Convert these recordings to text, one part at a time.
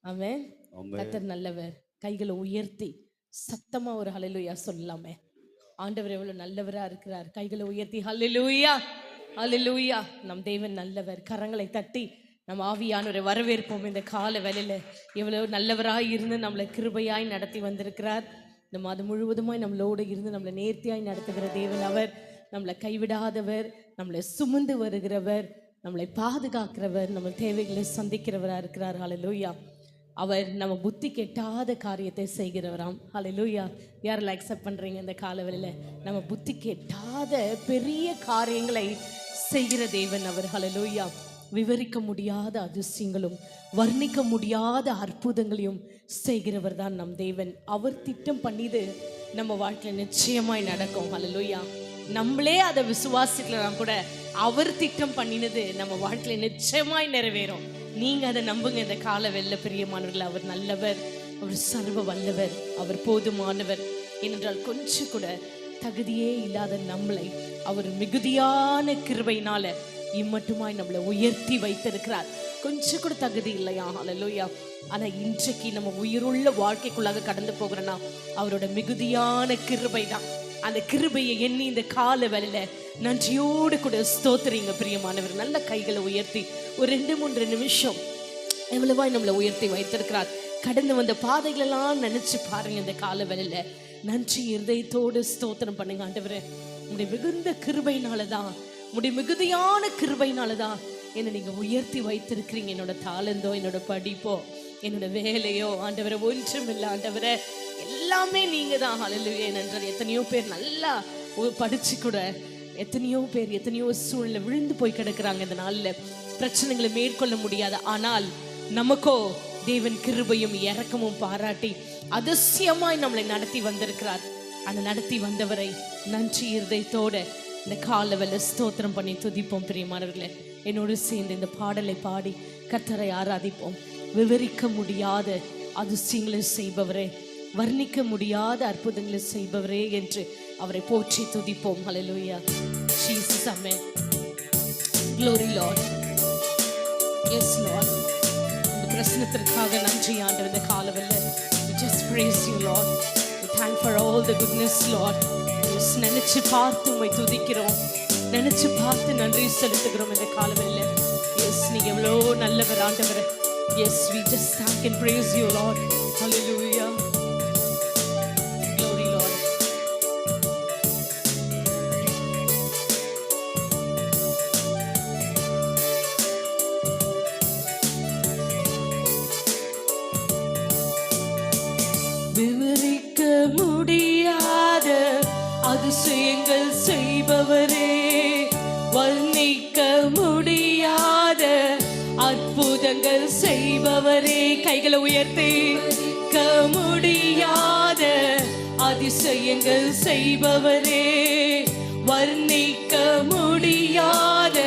ஆமென். கத்தர் நல்லவர். கைகளை உயர்த்தி சத்தமா ஒரு ஹalleluya சொல்லலாமே. ஆண்டவர் எவ்வளவு நல்லவரா இருக்கிறார். கைகளை உயர்த்தி ஹalleluya ஹalleluya. நம் தேவன் நல்லவர். கரங்களை தட்டி நம் ஆவியானவரை வரவேற்போம் இந்த கால வேளையில. எவ்வளவு நல்லவராய் இருந்து நம்மளை கிருபையாய் நடத்தி வந்திருக்கிறார். இந்த மாதம் முழுவதுமாய் நம்மளோடு இருந்து நம்மளை நேர்த்தியாய் நடத்துகிற தேவன் அவர். நம்மளை கைவிடாதவர். நம்மளை சுமந்து வருகிறவர். நம்மளை பாதுகாக்கிறவர் நம்ம தேவைகளை சந்திக்கிறவராக இருக்கிறார். ஹலலூயா அவர் நம்ம புத்தி கெட்டாத காரியத்தை செய்கிறவராம். ஹலலூயா யாரெல்லாம் அக்செப்ட் பண்ணுறீங்க இந்த காலவெளியில்? நம்ம புத்தி கெட்டாத பெரிய காரியங்களை செய்கிற தேவன் அவர். ஹலலூயா விவரிக்க முடியாத அதிர்ஷ்டங்களும் வர்ணிக்க முடியாத அற்புதங்களையும் செய்கிறவர் தான் நம் தேவன். அவர் திட்டம் பண்ணிது நம்ம வாழ்க்கையில் நிச்சயமாய் நடக்கும். ஹலலூயா நம்மளே அதை விசுவாசிக்கலாம் கூட. அவர் திட்டம் பண்ணினது நம்ம வாழ்க்கையில நிச்சயமாய் நிறைவேறும். நீங்க அதை நம்புங்க இந்த கால வெள்ள பிரியமானவர்கள் அவர் நல்லவர் அவர் சர்வ வல்லவர் அவர் போதுமானவர். ஏனென்றால் கொஞ்சம் கூட தகுதியே இல்லாத நம்மளை அவர் மிகுதியான கிருபையினால இம்மட்டுமாய் நம்மளை உயர்த்தி வைத்திருக்கிறார். கொஞ்சம் கூட தகுதி இல்லையா? ஹalleluya ஆனா இன்றைக்கு நம்ம உயிருள்ள வாழ்க்கைக்குள்ளாக கடந்து போகிறோன்னா அவரோட மிகுதியான கிருபை தான் அந்த கிருபையை எண்ணி இந்த கால வேலையில நன்றியோடு கூட ஸ்தோத்திரிங்க பிரியமானவர். நல்ல கைகளை உயர்த்தி ஒரு ரெண்டு மூன்று நிமிஷம் எவ்வளவா நம்மளை உயர்த்தி வைத்திருக்கிறார். கடந்து வந்த பாதைகளெல்லாம் நினைச்சு பாருங்க இந்த கால வேலையில நன்றி இருதயத்தோடு ஸ்தோத்திரம் பண்ணுங்க ஆண்டவரே. உடைய மிகுந்த கிருபையினால தான் உடைய மிகுதியான கிருபையினால தான் என்னை நீங்க உயர்த்தி வைத்திருக்கிறீங்க. என்னோட தாளந்தோ என்னோட படிப்போ என்னோட வேலையோ ஆண்டவரை ஒன்றும் இல்லை ஆண்டவரை. எல்லாமே நீங்க தான் ஹalleluya என்றது எத்தனையோ பேர் நல்லா படிச்சு கூட எத்தனையோ பேர் எத்தனையோ சூழ்நிலை விழுந்து போய் கிடக்குறாங்க இந்த நாள்ல. பிரச்சனைகளை மேற்கொள்ள முடியாது ஆனால் நமக்கோ தேவன் கிருபையும் இரக்கமும் பாராட்டி அதிசயமாய் நம்மளை நடத்தி வந்திருக்கிறார். அந்த நடத்தி வந்தவரை நன்றி இருதயத்தோட இந்த காலவெல்ல ஸ்தோத்திரம் பண்ணி துதிப்போம் பிரியமானவர்களே. என்னோடு சேர்ந்து இந்த பாடலை பாடி கத்தரை ஆராதிப்போம். விவரிக்க முடியாத அதிசயங்களை செய்பவரே வர்ணிக்க முடியாத அற்புதங்களை செய்பவரே என்று அவரை போற்றி துதிப்போம். ஹalleluya ஜீசஸ் அம்மே glory lord. Yes lord. இந்த பிரசனத்திற்காக நன்றி ஆண்டவர் இந்த காலவெல்ல. We just praise you lord. We thank for all the goodness lord. Yes நினைச்சு பார்த்து உம்மை துதிக்கிறோம். நினைச்சு பார்த்து நன்றி செலுத்துகிறோம் இந்த காலவெல்ல. எஸ் நீ எவ்வளோ நல்லவர் ஆண்டவர். Yes we just thank and praise you lord. Hallelujah. செய்பவரே கைகளை உயர்த்தி க முடியாத அதிசயங்கள் செய்பவரே. வர்ணிக்க முடியாத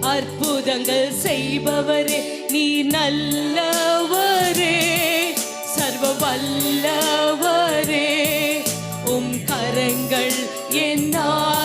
அற்புதங்கள் செய்பவரே. நீ நல்லவரே சர்வ வல்லவரே உம் கரங்கள் என்னால்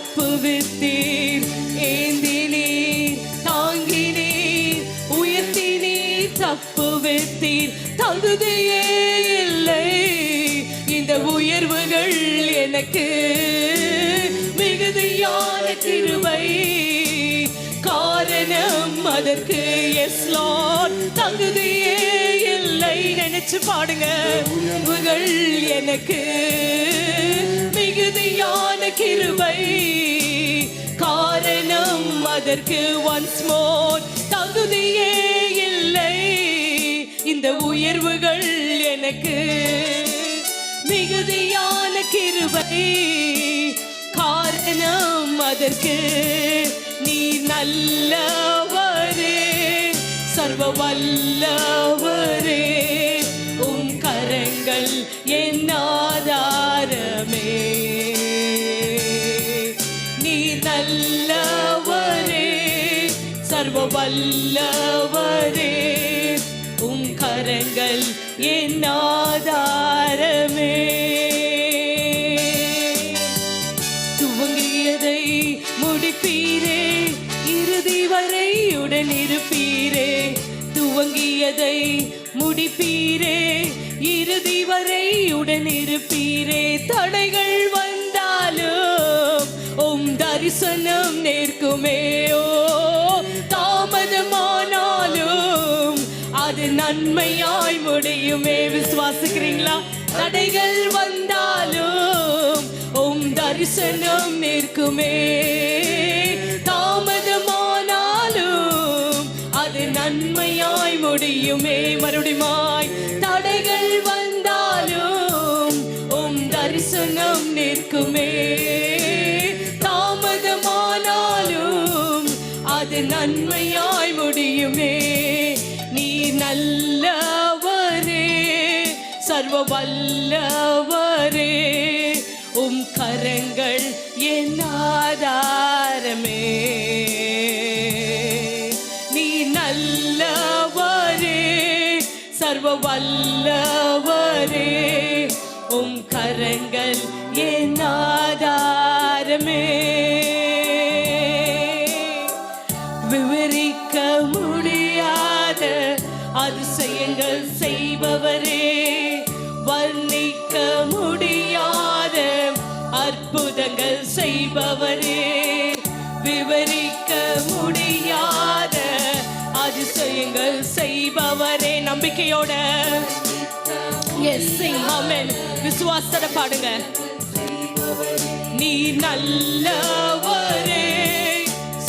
தப்புவித்தீர் ஏந்தினீர் தாங்கினீர் உயர்த்தினீர் தப்புவித்தீர் தகுதியே இல்லை. இந்த உயர்வுகள் எனக்கு மிகுதியான கிருபை. காரணம் அதற்கு எஸ்லான் தகுதியே இல்லை. நினைச்சு பாடுங்க. உங்கள் எனக்கு மிகுதியான கிருபை. காரணம் அதற்கு ஒன்ஸ் மோர் தகுதியே இல்லை. இந்த உயர்வுகள் எனக்கு மிகுதியான கிருபை. காரணம் அதற்கு நீ நல்லவரே. சர்வ வல்லவரே உம் கரங்கள் என்னாதா சர்வ வல்லவரே உம் கரங்கள் என் ஆதாரமே. துவங்கியதை முடிப்பீரே இறுதி வரை உடன் இருப்பீரே. துவங்கியதை முடிப்பீரே இறுதி வரை உடன் இருப்பீரே. தடைகள் வந்தாலும் உம் தரிசனம் நேர்க்குமே நன்மையாய் முடியுமே. விசுவாசிக்கிறீங்களா? தடைகள் வந்தாலும் உம் தரிசனம் நிற்குமே தாமதமானாலும் அது நன்மையாய் முடியுமே. மறுபடியுமாய் தடைகள் வந்தாலும் உம் தரிசனம் நிற்குமே தாமதமானாலும் அது நன்மையாய் முடியுமே. நல்லவரே சர்வ வல்லவரே உம் கரங்கள் என் ஆதாரமே. நீ நல்லவரே சர்வ வல்லவரே உம் கரங்கள் நம்பிக்கையோட எஸ் ஆமென் விசுவாசத்தோட பாடுங்க. நீ நல்லவரே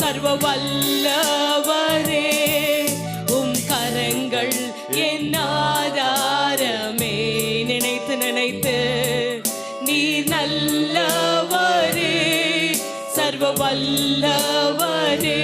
சர்வ வல்லவரே உம் கரங்கள் என் ஆதாரமே. நினைத்து நினைத்து. நீ நல்லவரே சர்வ வல்லவரே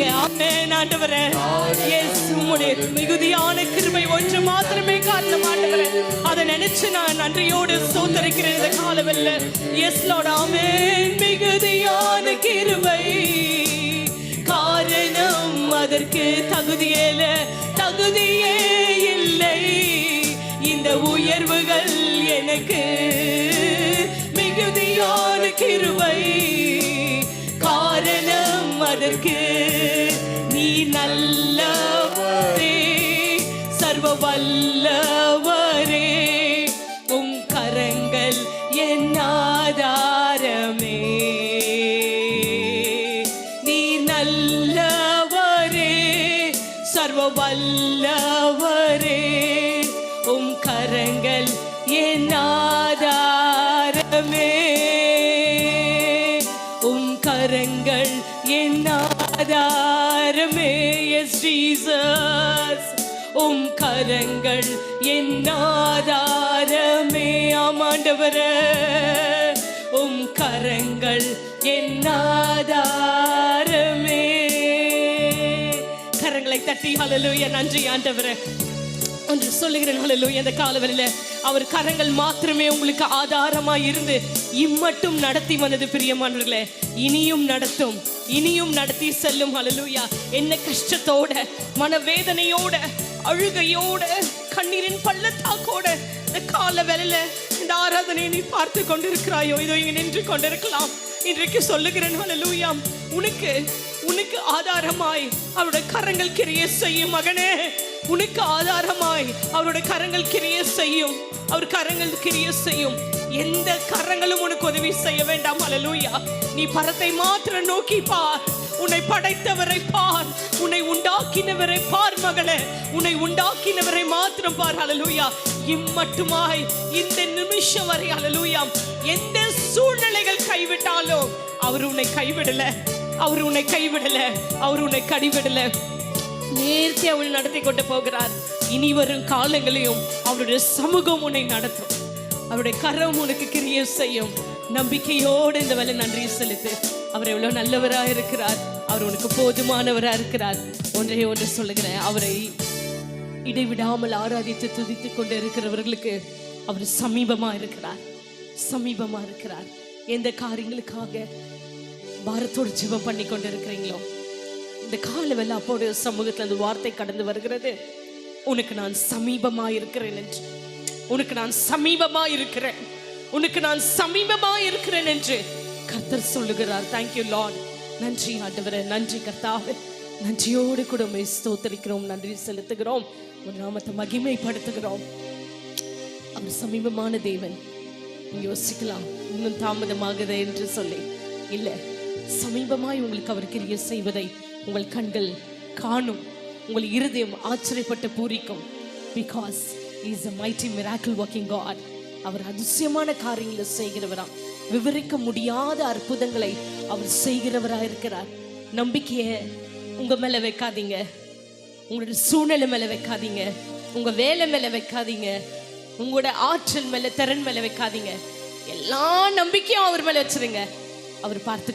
பாடுங்க ஆமென் ஆண்டவரே இயேசு உம்முடைய மிகுதியான கிருபை ஒன்று மாத்திரமே காரணம் ஆண்டவரே அதை நினைச்சு நான் நன்றியோடு சோதரிக்கிறேன் இந்த காலவெல்ல. எஸ் லார்ட் ஆமென். மிகுதியான கிருபை. காரணம் அதற்கு தகுதியேல தகுதியே இல்லை. இந்த உயர்வுகள் எனக்கு மிகுதியான கிருபை. காரணம் அதற்கு நீ நல்லவரே சர்வ வல்லவர் என் ஆதாரமே ஆமாண்டவரே உம் கரங்கள் என் ஆதாரமே கரங்களை தட்டி ஹalleluya நன்றி ஆண்டவரே. ஒன்று சொல்லுகிறேன் ஹalleluya இந்த காலவரில அவர் கரங்கள் மாத்திரமே உங்களுக்கு ஆதாரமா இருந்து இம்மட்டும் நடத்தி வந்தது பிரியமானவர்களே. இனியும் நடத்தும் இனியும் நடத்தி செல்லும் ஹalleluya என்ன கஷ்டத்தோட மனவேதனையோட அழுகையோட கண்ணீரின் பள்ளத்தாக்கோட இந்த கால வேலையில இந்த ஆராதனையை நீ பார்த்து கொண்டிருக்கிறாயோ? இதோ இங்க நின்று கொண்டிருக்கலாம். இன்றைக்கு சொல்லுகிறேன் லூயாம் உனக்கு உனக்கு ஆதாரமாய் அவருடைய கரங்கள் கிரிய செய்யும் மகனே. உனக்கு ஆதாரமாய் அவருடைய கரங்கள் கிரிய செய்யும். அவர் கரங்கள் கிரிய செய்யும். எந்த கரங்களும் உனக்கு உதவி செய்ய வேண்டாம் அலலூயா நீ பரத்தை மாத்திரம் நோக்கி பார். உன்னை படைத்தவரை பார். உன்னை உண்டாக்கினவரை பார் மகளே. உன்னை உண்டாக்கினவரை மாத்திரம் பார். அலலூயா இம்மட்டுமாய் இந்த நிமிஷம் வரை அலலூயா எந்த சூழ்நிலைகள் கைவிட்டாலும் அவர் உன்னை கைவிடல. அவர் உன்னை கைவிடல. அவர் உன்னை கடிவிடல. நேர்த்தி அவள் நடத்தி கொண்டு போகிறார். இனி வரும் காலங்களையும் அவருடைய சமூகம் உன்னை நடத்தும். அவருடைய கரம் உனக்கு கிரியை செய்யும். நம்பிக்கையோடு இந்த வேலை நன்றி செலுத்து. அவர் எவ்வளவு நல்லவரா இருக்கிறார். அவர் உனக்கு போதுமானவரா இருக்கிறார். ஒன்றை ஒன்று சொல்லுகிறேன். அவரை இடைவிடாமல் ஆராதித்து துதித்துக் கொண்டு இருக்கிறவர்களுக்கு அவர் சமீபமா இருக்கிறார். சமீபமா இருக்கிறார். எந்த காரியங்களுக்காக பாரத்தோடு ஜெபம் பண்ணி கொண்டு இருக்கிறீங்களோ இந்த கால வேலை அப்போடைய சமூகத்துல அந்த வார்த்தை கடந்து வருகிறது. உனக்கு நான் சமீபமா இருக்கிறேன் என்று. உனக்கு நான் சமீபமா இருக்கிறேன் உனக்கு நான் சமீபமா இருக்கிறேன் என்று கர்த்தர் சொல்லுகிறார். தேங்க்யூ லார்ட் நன்றி ஆண்டவரே. நன்றி கர்த்தாவே. நன்றியோடு கூட ஸ்தோத்தரிக்கிறோம் நன்றி செலுத்துகிறோம். ஒரு நாமத்தை மகிமைப்படுத்துகிறோம். அவர் சமீபமான தேவன். யோசிக்கலாம். இன்னும் தாமதமாகுதே என்று சொல்லி. இல்லை சமீபமாய் உங்களுக்கு அவர் கிரியை செய்வதை உங்கள் கண்கள் காணும். உங்கள் இருதயம் ஆச்சரியப்பட்டு பூரிக்கும். Because is a mighty miracle working God அவர் அதிசயமான காரியங்களை செய்கிறவராம். விவரிக்க முடியாத அற்புதங்களை அவர் செய்கிறவரா இருக்கிறார். நம்பிக்கையை உங்க மேல வைக்காதீங்க. உங்களோட சூழ்நிலை மேல வைக்காதீங்க. உங்க வேலை மேல வைக்காதீங்க. உங்களோட ஆற்றல் மேல திறன் மேல வைக்காதீங்க. எல்லா நம்பிக்கையும் அவர் மேல வச்சிருங்க. அவர் பார்த்து